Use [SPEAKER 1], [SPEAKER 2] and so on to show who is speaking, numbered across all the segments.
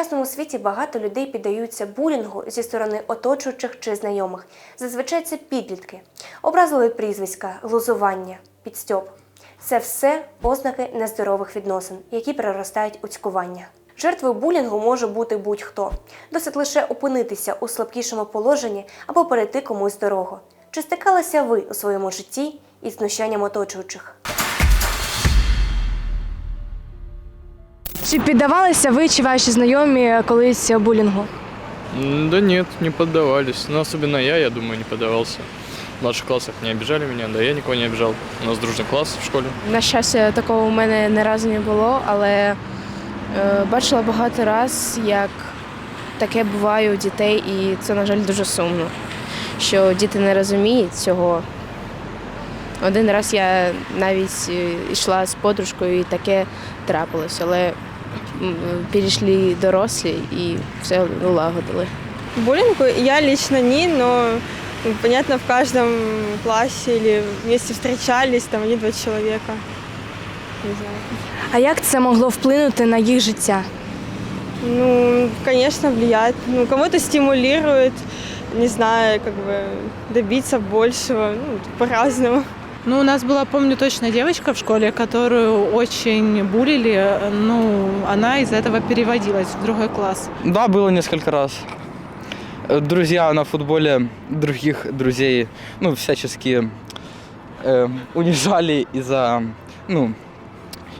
[SPEAKER 1] сучасному світі багато людей піддаються булінгу зі сторони оточуючих чи знайомих. Зазвичай це підлітки, образливі прізвиська, глузування, підстьоп. Це все ознаки нездорових відносин, які переростають у цькування. Жертвою булінгу може бути будь-хто. Досить лише опинитися у слабкішому положенні або перейти комусь дорогу. Чи стикалися ви у своєму житті із знущанням оточуючих?
[SPEAKER 2] Чи піддавалися ви чи ваші знайомі колись булінгу?
[SPEAKER 3] Да нет, не поддавались. Ну, особенно я, я думаю, не поддавался. В младших классах не обижали меня, да я никого не обижал. У нас дружный класс в школе.
[SPEAKER 2] На щастя, такого у мене не разу не було, але е, бачила багато раз, як таке буває у дітей, і це, на жаль, дуже сумно, що діти не розуміють цього. Один раз я навіть е, йшла з подружкою і таке трапилось, але перейшли дорослі і все улагодили.
[SPEAKER 4] Буллингу я лично не, но понятно, в каждом классе или вместе встречались там один-два человека. Не знаю.
[SPEAKER 2] А як це могло вплинути на їх життя?
[SPEAKER 4] Ну, конечно, влияет. Ну, кого-то стимулирует, не знаю, как бы добиться большего, ну, по-разному.
[SPEAKER 5] Ну, у нас была, помню, точно девочка в школе, которую очень булили. Ну, она из этого переводилась в другой класс.
[SPEAKER 6] Да, было несколько раз. Э, Друзья на футболе других друзей, ну, всячески э, унижали из-за, ну,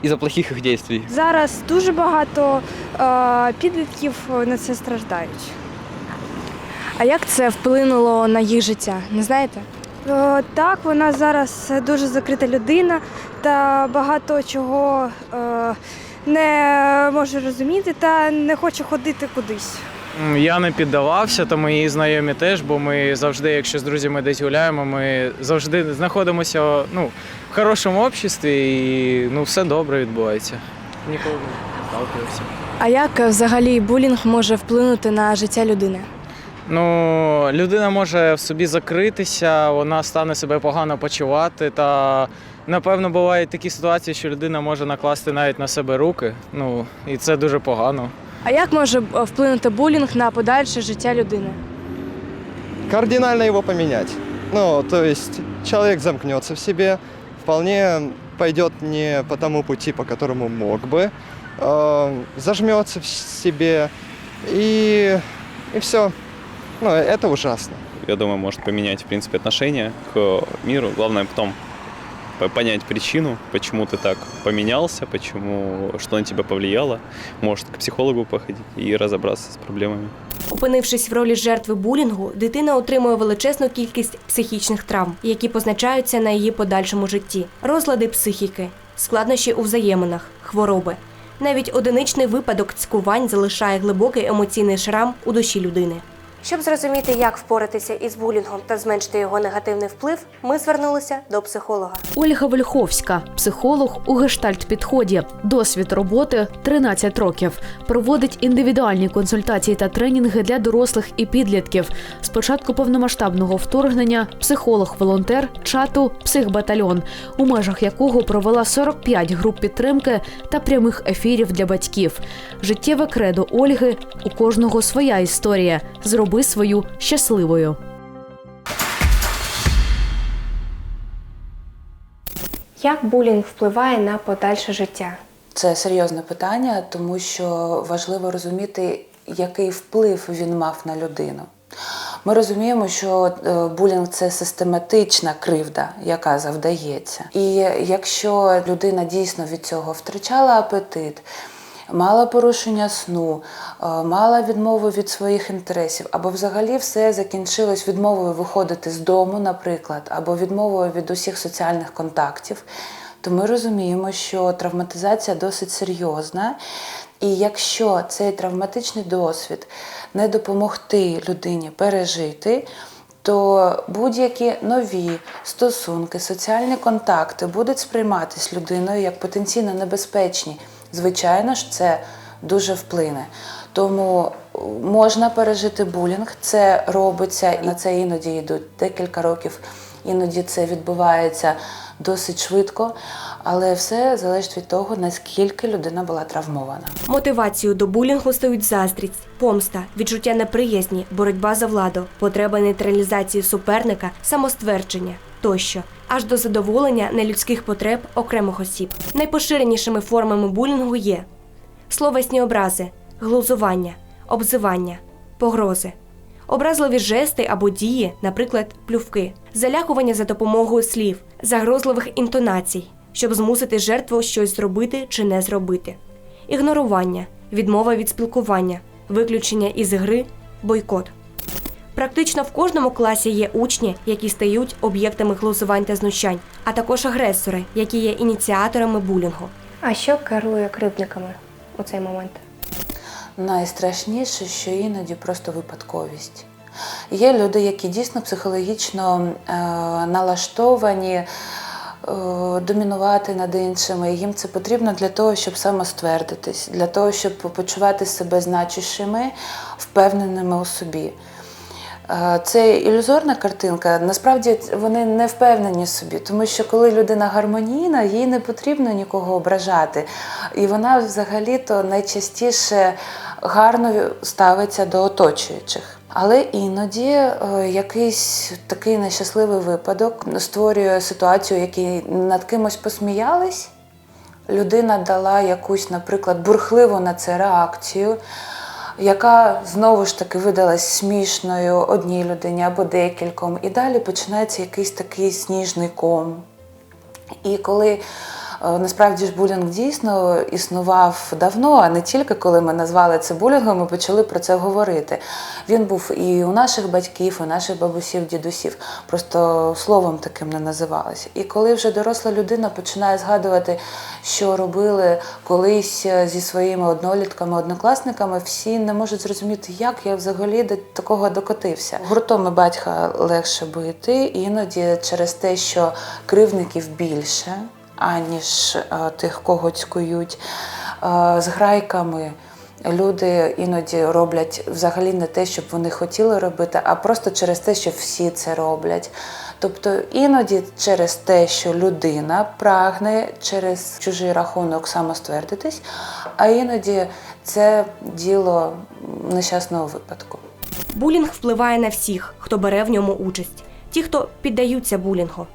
[SPEAKER 6] из-за плохих их действий.
[SPEAKER 7] Зараз дуже багато е, підлітків на це страждають.
[SPEAKER 2] А як це вплинуло на їх життя? Не знаєте?
[SPEAKER 7] Е, так, вона зараз дуже закрита людина та багато чого е, не може розуміти та не хоче ходити кудись.
[SPEAKER 8] Я не піддавався, та мої знайомі теж, бо ми завжди, якщо з друзями десь гуляємо, ми завжди знаходимося ну, в хорошому обществі і ну, все добре відбувається. Ніколи не сталкивався.
[SPEAKER 2] А як е, взагалі булінг може вплинути на життя людини?
[SPEAKER 8] Ну, людина може в собі закритися, вона стане себе погано почувати. Та напевно бувають такі ситуації, що людина може накласти навіть на себе руки. Ну, і це дуже погано.
[SPEAKER 2] А як може е, вплинути булінг на подальше життя людини?
[SPEAKER 9] кардинально его поменять. Ну, то есть человек замкнется в себе, вполне пойдет не по тому пути, по которому мог бы, э, зажмется в себе и, и все. Ну, это ужасно.
[SPEAKER 10] я думаю, может поменять, в принципе, отношение к миру. Главное потом по- понять причину, почему ты так поменялся, почему, что на тебя повлияло. Может, к психологу походить и разобраться с проблемами.
[SPEAKER 1] Опинившись в ролі жертви булінгу, дитина отримує величезну кількість психічних травм, які позначаються на її подальшому житті: розлади психіки, складнощі у взаєминах, хвороби. Навіть одиничний випадок цькувань залишає глибокий емоційний шрам у душі людини. Щоб зрозуміти, як впоратися із булінгом та зменшити його негативний вплив, ми звернулися до психолога.
[SPEAKER 11] Ольга Вольховська, психолог у гештальт-підході. Досвід роботи 13 років. Проводить індивідуальні консультації та тренінги для дорослих і підлітків. З початку повномасштабного вторгнення психолог-волонтер чату Психбатальйон, у межах якого провела 45 груп підтримки та прямих ефірів для батьків. Життєве кредо Ольги у кожного своя історія. Зроби свою щасливою.
[SPEAKER 1] Як булінг впливає на подальше життя?
[SPEAKER 12] Це серйозне питання, тому що важливо розуміти, який вплив він мав на людину. Ми розуміємо, що е, булінг це систематична кривда, яка завдається. І якщо людина дійсно від цього втрачала апетит, мала порушення сну, е, мала відмову від своїх інтересів, або взагалі все закінчилось відмовою виходити з дому, наприклад, або відмовою від усіх соціальних контактів, то ми розуміємо, що травматизація досить серйозна. І якщо цей травматичний досвід не допомогти людині пережити, то будь-які нові стосунки, соціальні контакти будуть сприйматись людиною як потенційно небезпечні. Звичайно ж, це дуже вплине. Тому е, можна пережити булінг, це робиться, і на це іноді йдуть декілька років Іноді це відбувається досить швидко, але все залежить від того, наскільки людина була травмована.
[SPEAKER 1] Мотивацією до булінгу стають заздрість, помста, відчуття неприязні, боротьба за владу, потреба нейтралізації суперника, самоствердження тощо, аж до задоволення нелюдських потреб окремих осіб. Найпоширенішими формами булінгу є словесні образи, глузування, обзивання, погрози, образливі жести або дії, наприклад, плювки, залякування за допомогою слів, загрозливих інтонацій, щоб змусити жертву щось зробити чи не зробити, ігнорування, відмова від спілкування, виключення із гри, бойкот. Практично в кожному класі є учні, які стають об'єктами глузувань та знущань, а також агресори, які є ініціаторами булінгу. А що керує кривдниками у цей момент?
[SPEAKER 12] Найстрашніше, що іноді просто випадковість. Є люди, які дійсно психологічно е, налаштовані е, домінувати над іншими. Їм це потрібно для того, щоб самоствердитись, для того, щоб почувати себе значущими, впевненими у собі. Це ілюзорна картинка. Насправді вони не впевнені собі, тому що коли людина гармонійна, їй не потрібно нікого ображати. І вона взагалі-то найчастіше гарно ставиться до оточуючих. Але іноді е, якийсь такий нещасливий випадок створює ситуацію, якій над кимось посміялись. Людина дала якусь, наприклад, бурхливу на це реакцію, яка знову ж таки видалась смішною одній людині або декільком. І далі починається якийсь такий сніжний ком. І коли насправді ж булінг дійсно існував давно, а не тільки коли ми назвали це булінгом, ми почали про це говорити. Він був і у наших батьків, і у наших бабусів, дідусів, просто словом таким не називалося. І коли вже доросла людина починає згадувати, що робили колись зі своїми однолітками, однокласниками, всі не можуть зрозуміти, як я взагалі до такого докотився. Гуртом і батька легше бити, іноді через те, що кривдників більше, аніж е, тих, кого цькують. Е, З грайками люди іноді роблять взагалі не те, щоб вони хотіли робити, а просто через те, що всі це роблять. Тобто іноді через те, що людина прагне через чужий рахунок самоствердитись, а іноді це діло нещасного випадку.
[SPEAKER 1] Булінг впливає на всіх, хто бере в ньому участь. Ті, хто піддаються булінгу,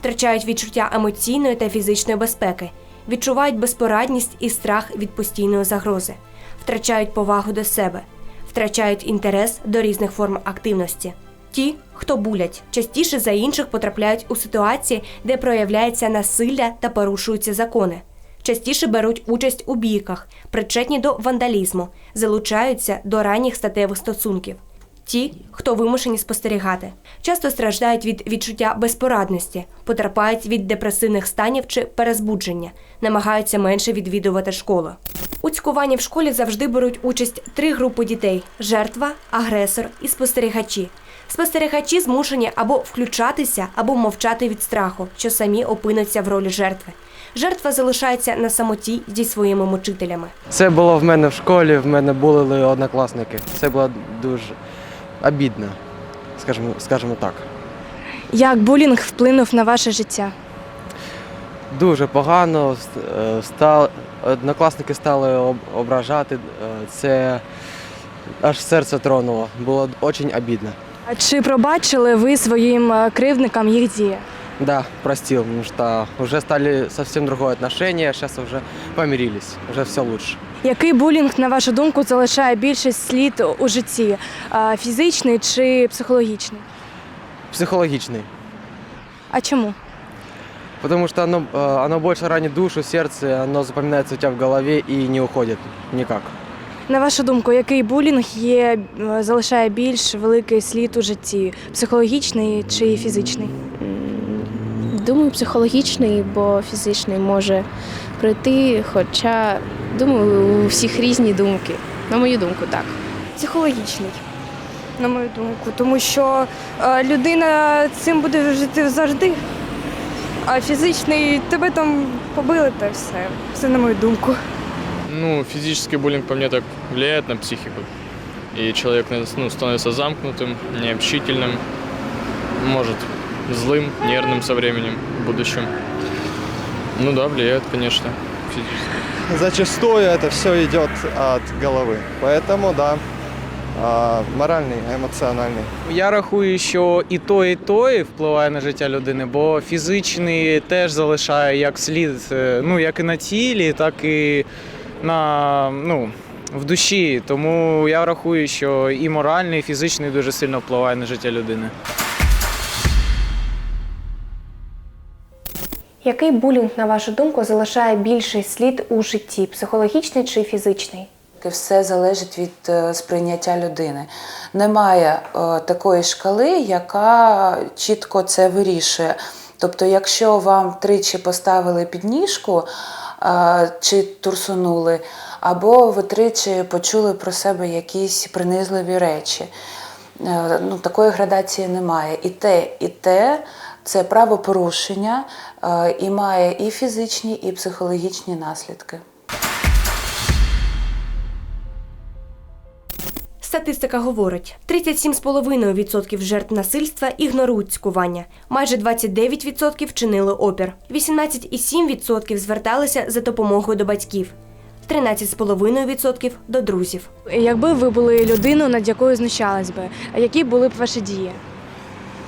[SPEAKER 1] втрачають відчуття емоційної та фізичної безпеки, відчувають безпорадність і страх від постійної загрози, втрачають повагу до себе, втрачають інтерес до різних форм активності. Ті, хто булять, частіше за інших потрапляють у ситуації, де проявляється насилля та порушуються закони. Частіше беруть участь у бійках, причетні до вандалізму, залучаються до ранніх статевих стосунків. Ті, хто вимушені спостерігати, часто страждають від відчуття безпорадності, потерпають від депресивних станів чи перезбудження, намагаються менше відвідувати школу. У цькуванні в школі завжди беруть участь три групи дітей: жертва, агресор і спостерігачі. Спостерігачі змушені або включатися, або мовчати від страху, що самі опинуться в ролі жертви. Жертва залишається на самоті зі своїми мучителями.
[SPEAKER 13] Це було в мене в школі, в мене були однокласники. Це було дуже обідно, скажімо, скажімо так.
[SPEAKER 7] Як булінг вплинув на ваше життя?
[SPEAKER 13] Дуже погано. е, Однокласники стали об- ображати. е, Це аж серце тронуло. Було дуже обідно.
[SPEAKER 7] А чи пробачили ви своїм е, кривдникам їх дії?
[SPEAKER 13] Да, простил, потому что уже стали совсем другое отношение, сейчас уже помирились, уже все лучше.
[SPEAKER 7] Який булінг, на вашу думку, залишає більше слід у житті? Е, Фізичний чи психологічний?
[SPEAKER 13] Психологичный,
[SPEAKER 7] А чому?
[SPEAKER 13] потому что оно, э, оно больше ранит душу, сердце, оно запоминается у тебя в голове и не уходит никак.
[SPEAKER 7] На вашу думку, який булінг є, е, залишає більш великий слід у житті? Психологічний чи фізичний?
[SPEAKER 2] Думаю, психологічний, бо фізичний може прийти, хоча думаю, у всіх різні думки. На мою думку, так.
[SPEAKER 7] Психологічний, на мою думку, тому що е, людина цим буде жити завжди. А фізичний тебе там побили та все. Це на мою думку.
[SPEAKER 3] Ну, физический буллинг по мне так влияет на психику. И человек ну, становится замкнутым, необщительным, может злым, нервным со временем, в будущем. Ну да, влияет, конечно, физически.
[SPEAKER 9] Зачастую это все идет от головы. Поэтому, да, а, моральный, эмоциональный.
[SPEAKER 8] Я рахую, що і то, і то і впливає на життя людини, бо фізичний теж залишає як слід, е, ну як і на тілі, так і на ну. В душі, тому я рахую, що і моральний, і фізичний дуже сильно впливає на життя людини.
[SPEAKER 1] Який булінг, на вашу думку, залишає більший слід у житті, психологічний чи фізичний?
[SPEAKER 12] Все залежить від е, сприйняття людини. Немає е, такої шкали, яка чітко це вирішує. Тобто, якщо вам тричі поставили підніжку е, чи турсунули, або ви тричі почули про себе якісь принизливі речі. Ну, такої градації немає. І те, і те це правопорушення і має і фізичні, і психологічні наслідки.
[SPEAKER 1] Статистика говорить: 37,5% жертв насильства ігнорують цькування, майже 29% вчинили опір, 18,7% зверталися за допомогою до батьків, 13,5% до друзів.
[SPEAKER 7] Якби ви були людиною, над якою знущались би, які були б ваші дії?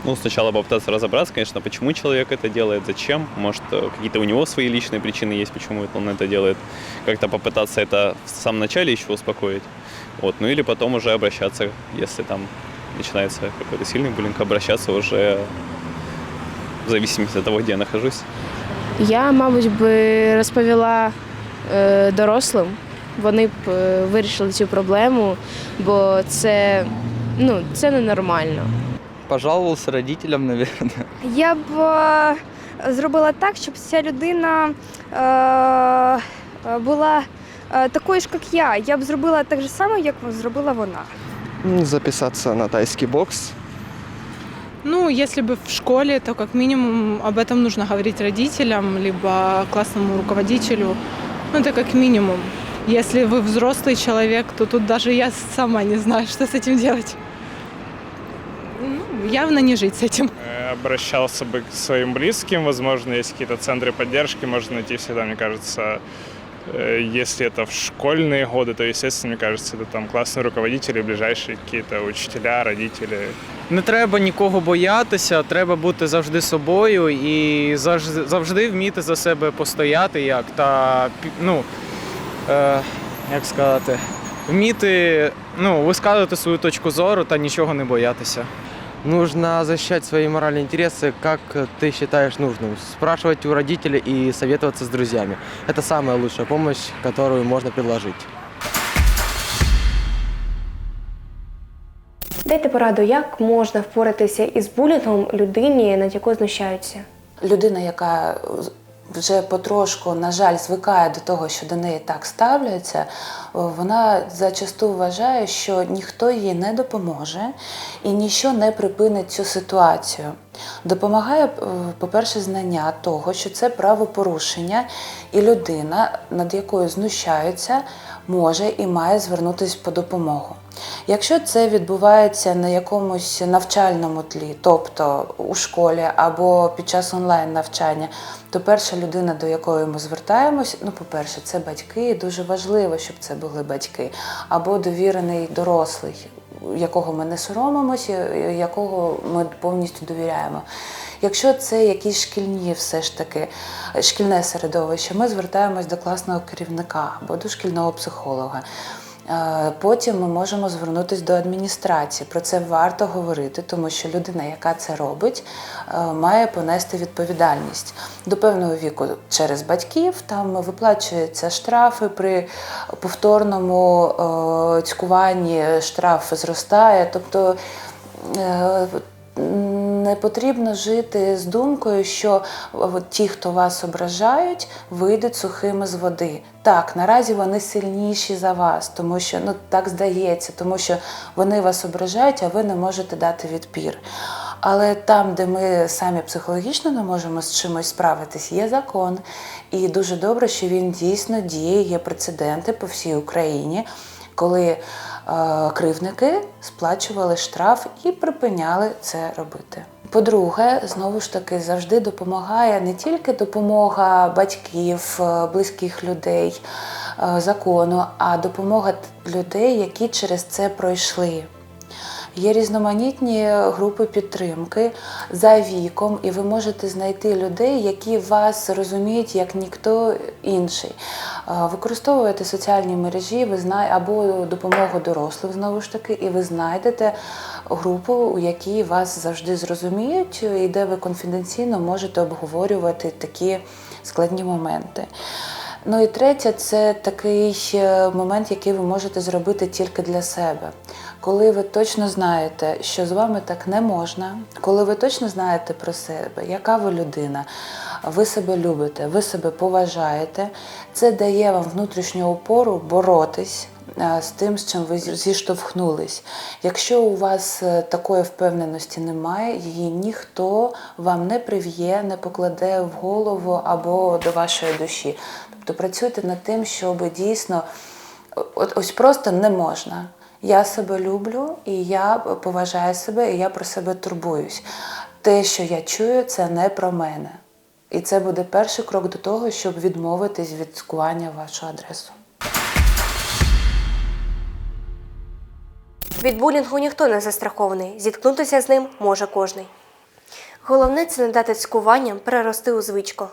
[SPEAKER 10] Ну, сначала попытаться разобраться, конечно, почему человек это делает, зачем. Может, э, какие-то у него свои личные причины есть, почему он это делает. Как-то попытаться это в самом начале еще успокоить. Вот. Ну или потом уже обращаться, если там начинается какой-то сильный буллинг, обращаться уже в зависимости от того, где я нахожусь.
[SPEAKER 2] Я, мабуть, би розповіла е, дорослим. Вони б е, вирішили цю проблему, бо це, ну, це ненормально.
[SPEAKER 6] Пожаловался родителям, наверное.
[SPEAKER 7] Я б е, зробила так, щоб ця людина е, була такою ж, як я. Я б зробила так же само, як зробила вона.
[SPEAKER 9] М, Записаться на тайский бокс.
[SPEAKER 5] Ну, если бы в школе, то как минимум об этом нужно говорить родителям, либо классному руководителю. Ну, это как минимум. Если вы взрослый человек, то тут даже я сама не знаю, что с этим делать. Ну, явно не жить с этим.
[SPEAKER 14] Э, обращался бы к своим близким, возможно, есть какие-то центры поддержки, можно найти всегда, мне кажется. Э, Если это в школьные годы, то, естественно, мне кажется, это там классные руководители, ближайшие какие-то учителя, родители.
[SPEAKER 8] Не треба нікого боятися, треба бути завжди собою і завжди, завжди вміти за себе постояти як та пі- ну, е, як сказати, вміти ну, висказувати свою точку зору та нічого не боятися.
[SPEAKER 13] Нужно защищать свои моральные интересы, как ты считаешь нужным. Спрашивать у родителей и советоваться с друзьями. Это самая лучшая помощь, которую можно предложить.
[SPEAKER 1] Дайте пораду, як можна впоратися із булінгом людині, над якою знущаються.
[SPEAKER 12] людина, яка вже потрошку, на жаль, звикає до того, що до неї так ставляться, вона зачасту вважає, що ніхто їй не допоможе і ніщо не припинить цю ситуацію. Допомагає, е, по-перше, знання того, що це правопорушення, і людина, над якою знущаються, може і має звернутися по допомогу. Якщо це відбувається на якомусь навчальному тлі, тобто у школі або під час онлайн навчання, то перша людина, до якої ми звертаємось, ну, по-перше, це батьки, і дуже важливо, щоб це були батьки, або довірений дорослий, якого ми не соромимося, якого ми повністю довіряємо. Якщо це якісь шкільні, все ж таки шкільне середовище, ми звертаємось до класного керівника або до шкільного психолога. Е, Потім ми можемо звернутися до адміністрації. Про це варто говорити, тому що людина, яка це робить, е, має понести відповідальність до певного віку через батьків. Там виплачуються штрафи при повторному е, цькуванні штраф зростає. Тобто не потрібно жити з думкою, що ті, хто вас ображають, вийдуть сухими з води. Так, наразі вони сильніші за вас, тому що ну так здається, тому що вони вас ображають, а ви не можете дати відпір. Але там, де ми самі психологічно не можемо з чимось справитись, є закон. І дуже добре, що він дійсно діє, є прецеденти по всій Україні, коли е, кривники сплачували штраф і припиняли це робити. По-друге, знову ж таки, завжди допомагає не тільки допомога батьків, е, близьких людей, е, закону, а допомога людей, які через це пройшли. Є різноманітні групи підтримки за віком, і ви можете знайти людей, які вас розуміють як ніхто інший. Е, Використовуєте соціальні мережі, ви знає, або допомогу дорослих знову ж таки, і ви знайдете групу, у якій вас завжди зрозуміють, і де ви конфіденційно можете обговорювати такі складні моменти. Ну і третє, це такий момент, який ви можете зробити тільки для себе. Коли ви точно знаєте, що з вами так не можна, коли ви точно знаєте про себе, яка ви людина, ви себе любите, ви себе поважаєте, це дає вам внутрішню опору боротись е, з тим, з чим ви зіштовхнулись. Якщо у вас е, такої впевненості немає, її ніхто вам не прив'є, не покладе в голову або до вашої душі. Тобто працюйте над тим, щоб дійсно от ось просто не можна. Я себе люблю, і я поважаю себе, і я про себе турбуюсь. Те, що я чую, це не про мене. І це буде перший крок до того, щоб відмовитись від цькування в вашу адресу.
[SPEAKER 1] Від булінгу ніхто не застрахований, зіткнутися з ним може кожний. Головне це не дати цькуванням перерости у звичку.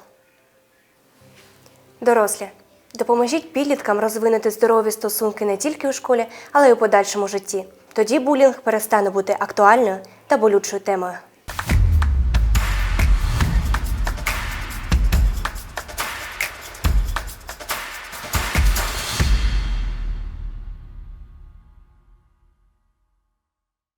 [SPEAKER 1] Дорослі, допоможіть підліткам розвинути здорові стосунки не тільки у школі, але й у подальшому житті. Тоді булінг перестане бути актуальною та болючою темою.